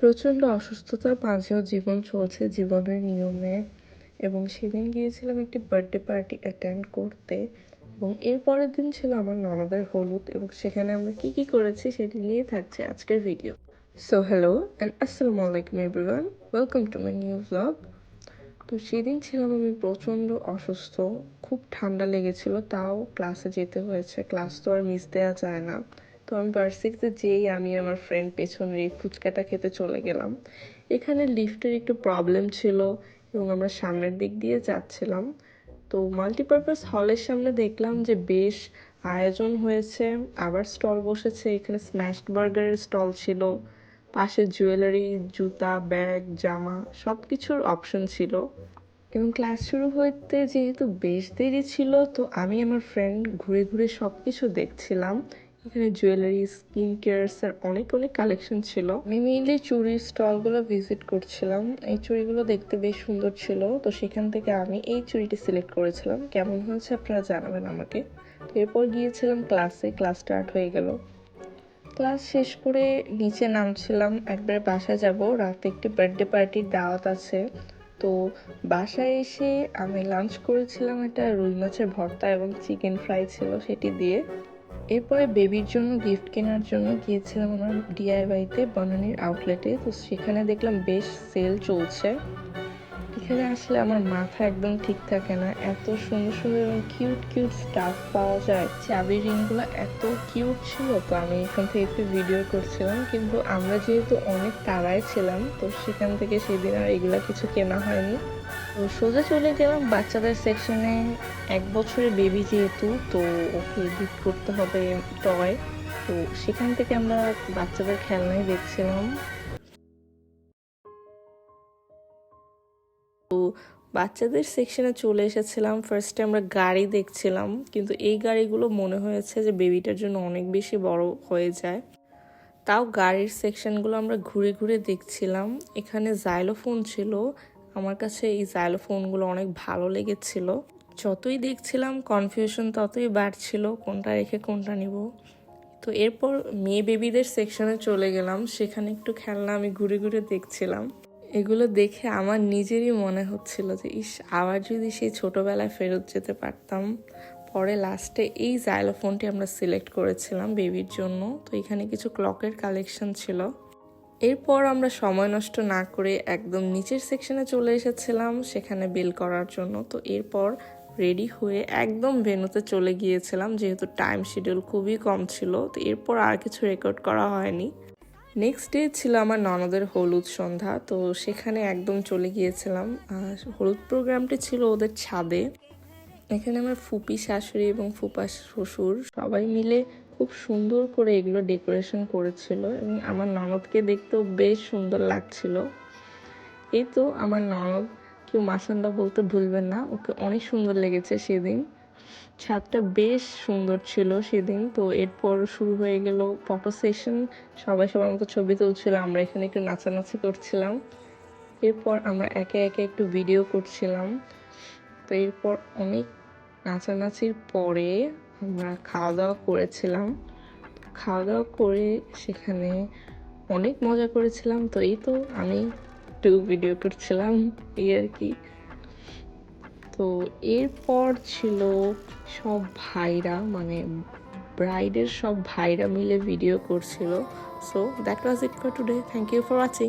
প্রচণ্ড অসুস্থতার মাঝেও জীবন চলছে জীবনের নিয়মে। এবং সেদিন গিয়েছিলাম একটি বার্থডে পার্টি অ্যাটেন্ড করতে। এবং এর পরের দিন ছিল আমার ননদের হলুদ। এবং সেখানে আমরা কি কি করেছি সেটি নিয়ে থাকছে আজকের ভিডিও সো হ্যালো অ্যান্ড আসসালামু আলাইকুম everyone welcome to my new blog তো সেদিন ছিলাম আমি প্রচণ্ড অসুস্থ। খুব ঠান্ডা লেগেছিল, তাও ক্লাসে যেতে হয়েছে। ক্লাস তো আর মিস দেওয়া যায় না। তো আমি ভার্সিটিতে যেই আমি আমার ফ্রেন্ড পেছনে ফুচকাটা খেতে চলে গেলাম। এখানে লিফটের একটু প্রবলেম ছিল এবং আমরা সামনের দিক দিয়ে যাচ্ছিলাম। তো মাল্টিপারপাস হলের সামনে দেখলাম যে বেশ আয়োজন হয়েছে। আবার স্টল বসেছে। এখানে স্ম্যাশড বার্গারের স্টল ছিল। পাশে জুয়েলারি জুতা ব্যাগ জামা সব কিছুর অপশন ছিল। এবং ক্লাস শুরু হইতে যেহেতু বেশ দেরি ছিল, তো আমি আমার ফ্রেন্ড ঘুরে ঘুরে সব কিছু দেখছিলাম। এখানে জুয়েলারি স্কিন কেয়ারসের অনেক অনেক কালেকশন ছিল। আমি মেইনলি চুড়ির স্টলগুলো ভিজিট করছিলাম। এই চুড়িগুলো দেখতে বেশ সুন্দর ছিল। তো সেখান থেকে আমি এই চুড়িটি সিলেক্ট করেছিলাম। কেমন হয়েছে আপনারা জানাবেন আমাকে। এরপর গিয়েছিলাম ক্লাসে ক্লাস স্টার্ট হয়ে গেল। ক্লাস শেষ করে নিচে নামছিলাম। একবার বাসায় যাব। রাতে একটি বার্থডে পার্টির দাওয়াত আছে। তো বাসায় এসে আমি লাঞ্চ করেছিলাম। একটা রুই মাছের ভর্তা এবং চিকেন ফ্রাই ছিল সেটি দিয়ে। এরপরে বেবির জন্য গিফট কেনার জন্য গিয়েছিলাম আমার ডিআইওয়াইতে বনানির আউটলেটে তো সেখানে দেখলাম বেশ সেল চলছে। এখানে আসলে আমার মাথা একদম ঠিক থাকে না। এত সুন্দর সুন্দর এবং কিউট কিউট স্টাফ পাওয়া যায়। চাবি রিংগুলো এত কিউট ছিল, তো আমি এখান থেকে একটু ভিডিও করছিলাম। কিন্তু আমরা যেহেতু অনেক তাড়ায় ছিলাম, তো সেখান থেকে সেদিন আর এগুলো কিছু কেনা হয়নি। সোজা চলে গেলাম বাচ্চাদের সেকশনে এক বছরের বেবি যেহেতু, তো ওকে গিফট করতে হবে টয় তো সেখান থেকে আমরা বাচ্চাদের খেলনাই দেখছিলাম। তো বাচ্চাদের সেকশনে চলে এসেছিলাম। ফার্স্টে আমরা গাড়ি দেখছিলাম, কিন্তু এই গাড়িগুলো মনে হয়েছে যে বেবিটার জন্য অনেক বেশি বড় হয়ে যায়। তাও গাড়ির সেকশনগুলো আমরা ঘুরে ঘুরে দেখছিলাম। এখানে জাইলোফোন ছিল আমার কাছে এই জাইলোফোনগুলো অনেক ভালো লেগেছিল। যতই দেখছিলাম কনফিউশন ততই বাড়ছিল, কোনটা রেখে কোনটা নিব। তো এরপর মেয়ে বেবিদের সেকশনে চলে গেলাম, সেখানে একটু খেলনা আমি ঘুরে ঘুরে দেখছিলাম। এগুলো দেখে আমার নিজেরই মনে হচ্ছিল যে, ইস, আবার যদি সেই ছোটোবেলায় ফেরত যেতে পারতাম। পরে লাস্টে এই জাইলোফোনটি আমরা সিলেক্ট করেছিলাম বেবির জন্য। তো এখানে কিছু ক্লকের কালেকশন ছিল। এরপর আমরা সময় নষ্ট না করে একদম নিচের সেকশনে চলে এসেছিলাম, সেখানে বিল করার জন্য। তো এরপর রেডি হয়ে একদম ভেনুতে চলে গিয়েছিলাম, যেহেতু টাইম শিডিউল খুবই কম ছিল। তো এরপর আর কিছু রেকর্ড করা হয়নি। নেক্সট ডে ছিল আমার ননদের হলুদ সন্ধ্যা। তো সেখানে একদম চলে গিয়েছিলাম। আর হলুদ প্রোগ্রামটি ছিল ওদের ছাদে। এখানে আমার ফুপি শাশুড়ি এবং ফুপা শ্বশুর সবাই মিলে খুব সুন্দর করে এগুলো ডেকোরেশন করেছিল এবং আমার ননদকে দেখতেও বেশ সুন্দর লাগছিল। এই তো আমার ননদ, কেউ মাসাল্লা বলতে ভুলবেন না, ওকে অনেক সুন্দর লেগেছে সেদিন। ছাদটা বেশ সুন্দর ছিল সেদিন, তো এরপর শুরু হয়ে গেল ফটো সেশন। সবাই সবার মতো ছবি তুলছিল, আমরা এখানে একটু নাচানাচি করছিলাম। এরপর আমরা একে একে একটু ভিডিও করছিলাম। তো এরপর অনেক নাচানাচির পরে আমরা খাওয়া দাওয়া করেছিলাম। খাওয়া দাওয়া করে সেখানে অনেক মজা করেছিলাম। তো এই তো আমি একটু ভিডিও করছিলাম, এই আর কি। তো এরপর ছিল সব ভাইরা মানে ব্রাইডের সব ভাইরা মিলে ভিডিও করছিল। So that was it for today thank you for watching